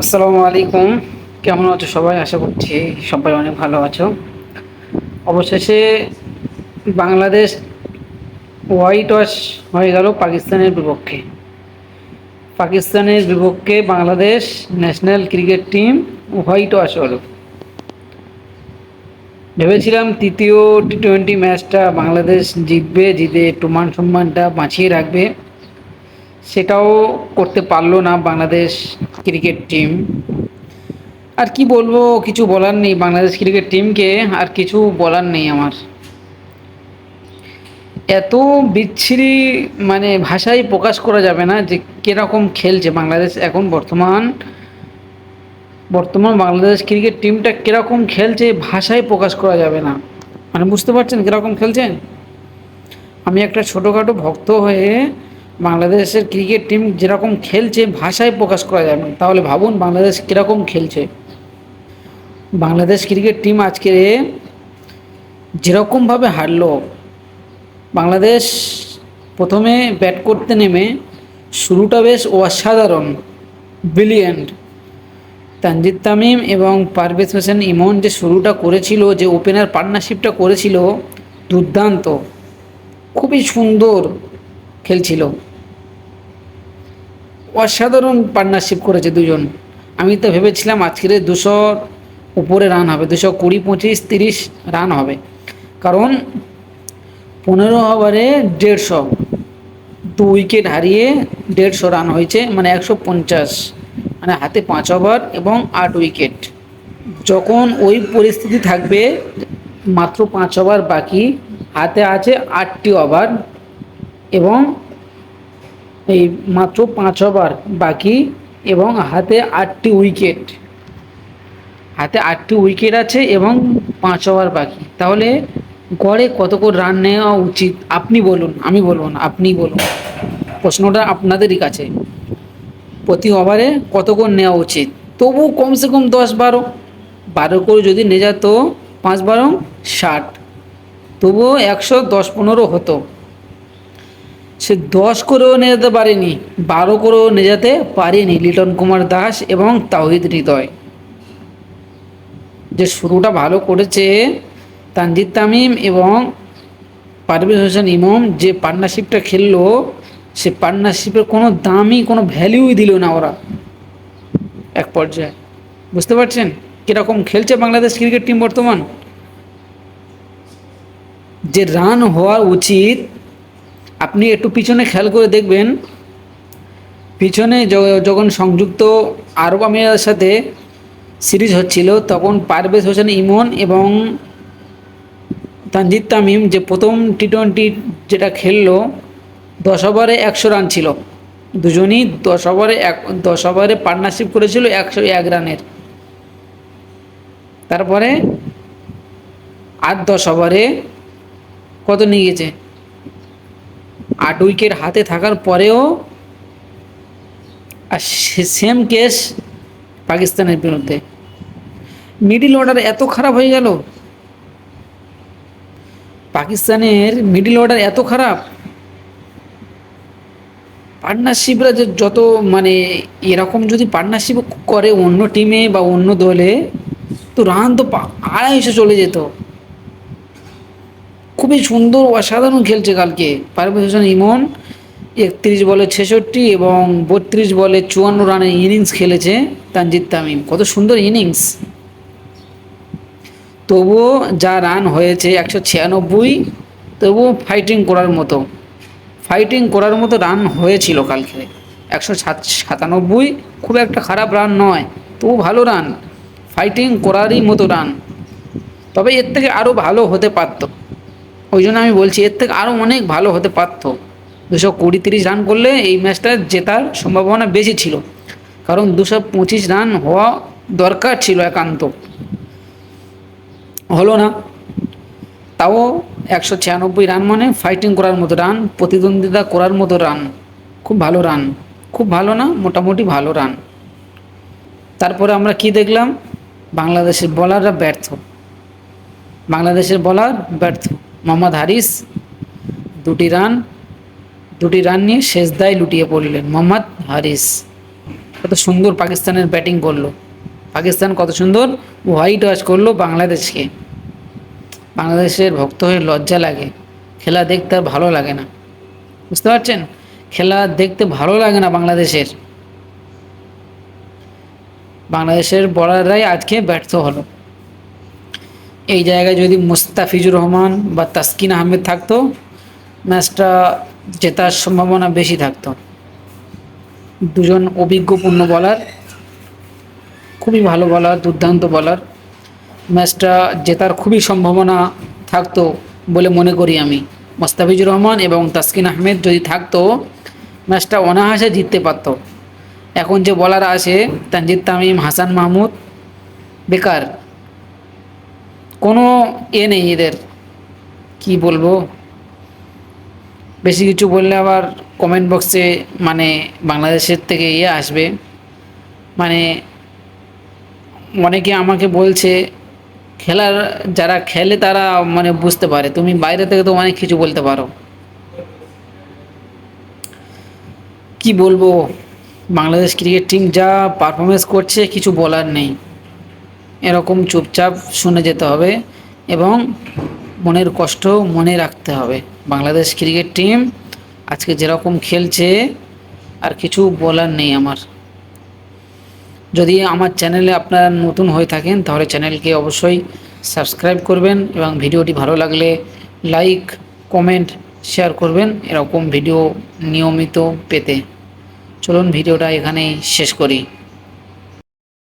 আসসালামু আলাইকুম। কেমন আছো সবাই? আশা করছি সবাই অনেক ভালো আছো। অবশেষে বাংলাদেশ হোয়াইট ওয়াশ হয়ে গেল পাকিস্তানের বিপক্ষে। পাকিস্তানের বিপক্ষে Bangladesh national cricket team whitewash হলো। ভেবেছিলাম তৃতীয় টি টোয়েন্টি ম্যাচটা বাংলাদেশ জিতবে, জিতে একটু মান সম্মানটা বাঁচিয়ে রাখবে। সেটাও করতে পারল না বাংলাদেশ ক্রিকেট টিম। আর কি বলব, কিছু বলার নেই বাংলাদেশ ক্রিকেট টিমকে, আর কিছু বলার নেই আমার। এত বিচ্ছিরি মানে ভাষায় প্রকাশ করা যাবে না যে কীরকম খেলছে বাংলাদেশ এখন বর্তমান। বর্তমান বাংলাদেশ ক্রিকেট টিমটা কীরকম খেলছে ভাষায় প্রকাশ করা যাবে না। মানে বুঝতে পারছেন কীরকম খেলছেন আমি একটা ছোটোখাটো ভক্ত হয়ে বাংলাদেশের ক্রিকেট টিম যেরকম খেলছে, ভাষায় প্রকাশ করা যাবে না। তাহলে ভাবুন বাংলাদেশ কীরকম খেলছে। বাংলাদেশ ক্রিকেট টিম আজকে যেরকমভাবে হারলো, বাংলাদেশ প্রথমে ব্যাট করতে নেমে শুরুটা বেশ অসাধারণ, ব্রিলিয়েন্ট। তানজিদ তামিম এবং পারভেজ হোসেন ইমন যে শুরুটা করেছিল, যে ওপেনার পার্টনারশিপটা করেছিল, দুর্দান্ত। খুবই সুন্দর খেলছিল। অসাধারণ পার্টনারশিপ করেছে দুজন। আমি তো ভেবেছিলাম আজকের দুশো উপরে রান হবে, দুশো কুড়ি, পঁচিশ, তিরিশ রান হবে। কারণ পনেরো ওভারে দেড়শো, দু উইকেট হারিয়ে দেড়শো রান হয়েছে মানে একশো পঞ্চাশ মানে হাতে পাঁচ ওভার এবং আট উইকেট যখন ওই পরিস্থিতি থাকবে, মাত্র পাঁচ ওভার বাকি, হাতে আছে আটটি ওভার এবং এই মাত্র পাঁচ ওভার বাকি এবং হাতে আটটি উইকেট। হাতে আটটি উইকেট আছে এবং পাঁচ ওভার বাকি। তাহলে গড়ে কত করে রান নেওয়া উচিত? আপনি বলুন, আমি বলব না, আপনি বলুন। প্রশ্নটা আপনাদেরই কাছে। প্রতি ওভারে কত করে নেওয়া উচিত? তবু কমসে কম দশ বারো। বারো করে যদি নিয়ে যেত, পাঁচ বারো, ষাট। তবুও একশো দশ পনেরো হতো। সে দশ করেও নিয়ে যেতে পারেনি, বারো করেও নিয়ে যেতে পারেনি লিটন কুমার দাস এবং তাওহিদ হৃদয়। যে শুরুটা ভালো করেছে তানজিদ তামিম এবং পারভেজ হোসেন ইমম, যে পার্টনারশিপটা খেললো, সে পার্টনারশিপের কোনো দামই, কোনো ভ্যালিউই দিল না ওরা এক পর্যায়ে। বুঝতে পারছেন কীরকম খেলছে বাংলাদেশ ক্রিকেট টিম বর্তমান? যে রান হওয়া উচিত আপনি একটু পিছনে খেয়াল করে দেখবেন, পিছনে যখন সংযুক্ত আরব আমিরাতের সাথে সিরিজ হচ্ছিল, তখন পারভেজ হোসেন ইমন এবং তানজিদ তামিম যে প্রথম টি টোয়েন্টি যেটা খেললো, দশ ওভারে একশো রান ছিল। দুজনই দশ ওভারে এক, দশ ওভারে পার্টনারশিপ করেছিল একশো এক রানের। তারপরে আর দশ ওভারে কত নিয়ে গেছে? আট উইকেট হাতে থাকার পরেও আর সেম কেস পাকিস্তানের বিরুদ্ধে। মিডিল অর্ডার এত খারাপ হয়ে গেল। পাকিস্তানের মিডিল অর্ডার এত খারাপ। পার্টনারশিপরা যে যত মানে এরকম যদি পার্টনারশিপ করে অন্য টিমে বা অন্য দলে, তো রান তো আড়াইশো চলে যেত। খুবই সুন্দর অসাধারণ খেলছে কালকে। পারভেজ হোসেন ইমন, একত্রিশ বলে ছেষট্টি এবং বত্রিশ বলে চুয়ান্ন রানের ইনিংস খেলেছে তানজিদ তামিম। কত সুন্দর ইনিংস। তবুও যা রান হয়েছে একশো ছিয়ানব্বই, তবুও ফাইটিং করার মতো। ফাইটিং করার মতো রান হয়েছিল কালকে। একশো সাতানব্বই খুব একটা খারাপ রান নয় তবু ভালো রান। ফাইটিং করারই মতো রান। তবে এর থেকে আরও ভালো হতে পারতো। ওই জন্য আমি বলছি, এর থেকে আরও অনেক ভালো হতে পারতো। দুশো কুড়ি তিরিশ রান করলে এই ম্যাচটা জেতার সম্ভাবনা বেশি ছিল। কারণ দুশো পঁচিশ রান হওয়া দরকার ছিল একান্ত। হলো না। তাও একশো ছিয়ানব্বই রান মানে ফাইটিং করার মতো রান প্রতিদ্বন্দ্বিতা করার মতো রান খুব ভালো রান খুব ভালো না, মোটামুটি ভালো রান তারপরে আমরা কি দেখলাম? বাংলাদেশের বলাররা ব্যর্থ। বাংলাদেশের বলার ব্যর্থ। মোহাম্মদ হারিস দুটি রান দুটি রান নিয়ে শেষ দায় লুটিয়ে পড়লেন মোহাম্মদ হারিস। কত সুন্দর পাকিস্তানের ব্যাটিং করল। পাকিস্তান কত সুন্দর হোয়াইট ওয়াশ করল বাংলাদেশকে। বাংলাদেশের ভক্ত হয়ে লজ্জা লাগে, খেলা দেখতে আর ভালো লাগে না। বুঝতে পারছেন? খেলা দেখতে ভালো লাগে না বাংলাদেশের। বাংলাদেশের বলাররাই আজকে ব্যর্থ হলো। এই জায়গায় যদি মুস্তাফিজুর রহমান বা তাসকিন আহমেদ থাকতো, ম্যাচটা জেতার সম্ভাবনা বেশি থাকতো। দুজন অভিজ্ঞপূর্ণ বলার খুবই ভালো বলার দুর্দান্ত বলার ম্যাচটা জেতার খুবই সম্ভাবনা থাকতো বলে মনে করি আমি। মোস্তাফিজুর রহমান এবং তাসকিন আহমেদ যদি থাকতো, ম্যাচটা অনায়াসে জিততে পারতো। এখন যে বলার আছে, তানজিদ তামিম, হাসান মাহমুদ, বেকার। কোনো এ নেই এদের। কি বলব? বেশি কিছু বললে আবার কমেন্ট বক্সে মানে বাংলাদেশের থেকে ইয়ে আসবে। মানে অনেকে আমাকে বলছে, খেলার যারা খেলে তারা মানে বুঝতে পারে। তুমি বাইরে থেকে তো অনেক কিছু বলতে পারো। কি বলব? বাংলাদেশ ক্রিকেট টিম যা পারফরমেন্স করছে, কিছু বলার নেই। এরকম চুপচাপ শুনে যেতে হবে এবং মনের কষ্ট মনে রাখতে হবে। বাংলাদেশ ক্রিকেট টিম আজকে যেরকম খেলছে, আর কিছু বলার নেই আমার। যদি আমার চ্যানেলে আপনারা নতুন হয়ে থাকেন, তাহলে চ্যানেলকে অবশ্যই সাবস্ক্রাইব করবেন এবং ভিডিওটি ভালো লাগলে লাইক, কমেন্ট, শেয়ার করবেন এরকম ভিডিও নিয়মিত পেতে। চলুন ভিডিওটা এখানেই শেষ করি।